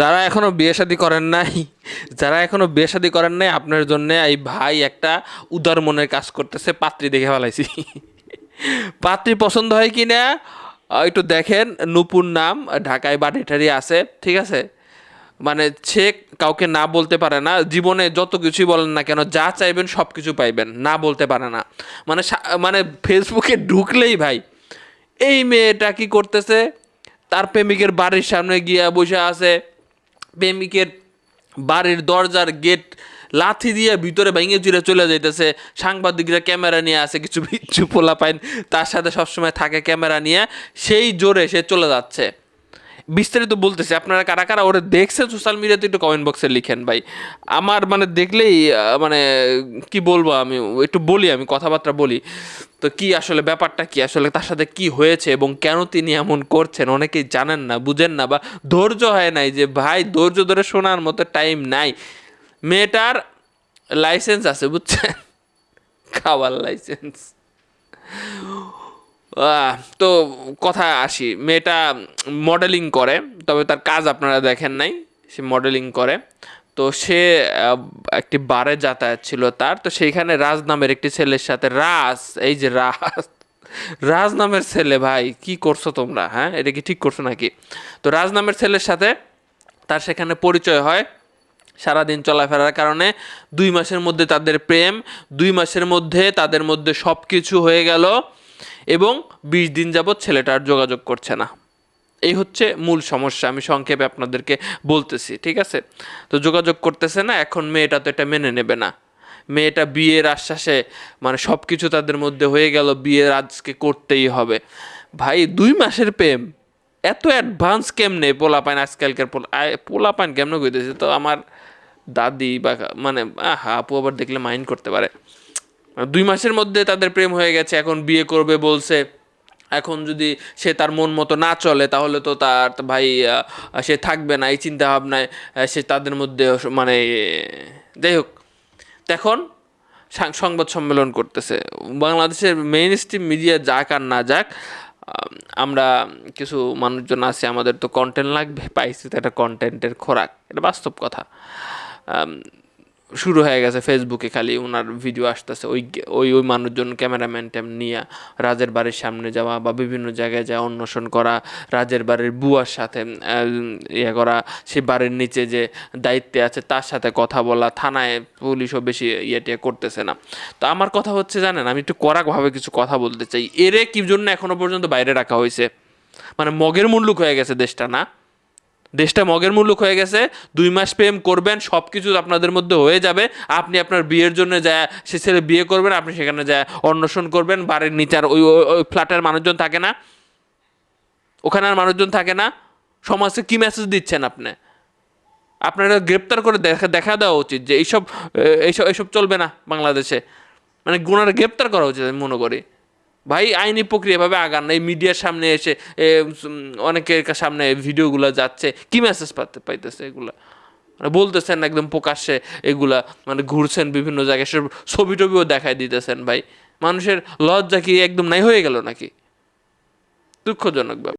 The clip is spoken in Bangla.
যারা এখনও বিয়ে শাদী করেন নাই, যারা এখনও বিয়ে শাদী করেন নাই, আপনার জন্য এই ভাই একটা উদার মনের কাজ করতেছে, পাত্রী দেখে ফেলাইছি। পাত্রী পছন্দ হয় কি না? একটু দেখেন, নুপুর নাম, ঢাকায় বাড়িটারি আছে, ঠিক আছে? মানে সে কাউকে না বলতে পারে না, জীবনে যত কিছুই বলেন না কেন, যা চাইবেন সব কিছু পাইবেন, না বলতে পারে না। মানে মানে ফেসবুকে ঢুকলেই ভাই, এই মেয়েটা কি করতেছে? তার প্রেমিকের বাড়ির সামনে গিয়া বসে আছে প্রেমিকের বাড়ির দরজার গেট লাথি দিয়ে ভিতরে ভেঙে চুরে চলে যাইতেছে। সাংবাদিকরা ক্যামেরা নিয়ে আসে, কিছু পোলা পাইন তার সাথে সবসময় থাকে ক্যামেরা নিয়ে। সেই জোরে সে চলে যাচ্ছে। বিস্তারিত বলতেছি, আপনারা কারা কারা ওরা দেখছেন সোশ্যাল মিডিয়াতে একটু কমেন্ট বক্সে লিখেন ভাই। আমার মানে দেখলেই মানে কি বলব আমি, একটু বলি আমি, কথাবার্তা বলি। তো কি আসলে ব্যাপারটা কি, আসলে তার সাথে কি হয়েছে এবং কেন তিনি এমন করছেন, অনেকেই জানেন না, বুঝেন না বা ধৈর্য হয় নাই যে, ভাই, ধৈর্য ধরে শোনার মতো টাইম নাই। মেয়েটার লাইসেন্স আছে, বুঝছেন? খাওয়ার লাইসেন্স তো কথা আসি, মেয়েটা মডেলিং করে, তবে তার কাজ আপনারা দেখেন নাই, সে মডেলিং করে। তো সে একটি বারে যাতায়াত ছিল তার, তো সেইখানে রাজ নামের একটি ছেলের সাথে, রাজ, এই যে রাজ রাজ নামের ছেলে ভাই, কি করছ তোমরা হ্যাঁ এটা কি ঠিক করছ নাকি? তো রাজ নামের ছেলের সাথে তার সেখানে পরিচয় হয় সারাদিন চলাফেরার কারণে, দুই মাসের মধ্যে তাদের প্রেম, দুই মাসের মধ্যে তাদের মধ্যে সব কিছু হয়ে গেল। এবং বিশ দিন যাবৎ ছেলেটা আর যোগাযোগ করছে না। এই হচ্ছে মূল সমস্যা, আমি সংক্ষেপে আপনাদেরকে বলতেছি, ঠিক আছে? তো যোগাযোগ করতেছে না, এখন মেয়েটা তো এটা মেনে নেবে না। মেয়েটা বিয়ের আশ্বাসে মানে সব কিছু তাদের মধ্যে হয়ে গেল, বিয়ের আজকে করতেই হবে। ভাই, দুই মাসের প্রেম, এত অ্যাডভান্স কেমনে? পোলাপাইন আজকালকার পোলা, আয়- পোলাপাইন কেমনে কইতেছে? তো আমার দাদি বা মানে আহা, আপু আবার দেখলে মাইন্ড করতে পারে। দুই মাসের মধ্যে তাদের প্রেম হয়ে গেছে, এখন বিয়ে করবে বলছে। এখন যদি সে তার মন মতো না চলে, তাহলে তো তার ভাই সে থাকবে না, এই চিন্তা ভাবনায় সে তাদের মধ্যে মানে যাই হোক। এখন সংবাদ সম্মেলন করতেছে। বাংলাদেশের মেইন স্ট্রিম মিডিয়া যাক আর না যাক আমরা কিছু মানুষজন আছে, আমাদের তো কন্টেন্ট লাগবে, পাইছি তো একটা কন্টেন্টের খোরাক। এটা বাস্তব কথা। শুরু হয়ে গেছে ফেসবুকে খালি ওনার ভিডিও আসতেছে। ওই ওই ওই মানুষজন ক্যামেরাম্যান ট্যাম নিয়ে রাজের বাড়ির সামনে যাওয়া বা বিভিন্ন জায়গায় যাওয়া অন্বেষণ করা, রাজের বাড়ির বুয়ার সাথে ইয়ে করা, সে বাড়ির নিচে যে দায়িত্বে আছে তার সাথে কথা বলা, থানায় পুলিশও বেশি ইয়ে টিয়ে করতেছে না। তো আমার কথা হচ্ছে, জানেন, আমি একটু কড়াকভাবে কিছু কথা বলতে চাই। এরে কি জন্য এখনও পর্যন্ত বাইরে রাখা হয়েছে? মানে মগের মুল্লুক হয়ে গেছে দেশটা, না? দেশটা মগের মুল্লুক হয়ে গেছে, দুই মাস প্রেম করবেন সব কিছু আপনাদের মধ্যে হয়ে যাবে। আপনি আপনার বিয়ের জন্য যায় সে ছেলে বিয়ে করবেন, আপনি সেখানে যায় অন্বেষণ করবেন, বাড়ির নিচার ওই- ওই ফ্ল্যাটের মানুষজন থাকে না। ওখানে আর মানুষজন থাকে না। সমাজকে কী মেসেজ দিচ্ছেন আপনি? আপনারা গ্রেপ্তার করে দেখা দেখা দেওয়া উচিত যে এইসব এইসব এইসব চলবে না বাংলাদেশে। মানে গুণার গ্রেপ্তার করা উচিত আমি মনে করি। ভাই, আইনি প্রক্রিয়াভাবে আগান না এই মিডিয়ার সামনে এসে অনেকের সামনে ভিডিওগুলো যাচ্ছে। কি মেসেজ পাতে, পাইতেছে এগুলা? মানে বলতেছেন একদম প্রকাশ্যে এগুলা মানে ঘুরছেন বিভিন্ন জায়গায় সব ছবি টবিও দেখায় দিতেছেন ভাই। মানুষের লজ্জা কি একদম নাই হয়ে গেল নাকি? দুঃখজনক ব্যাপার।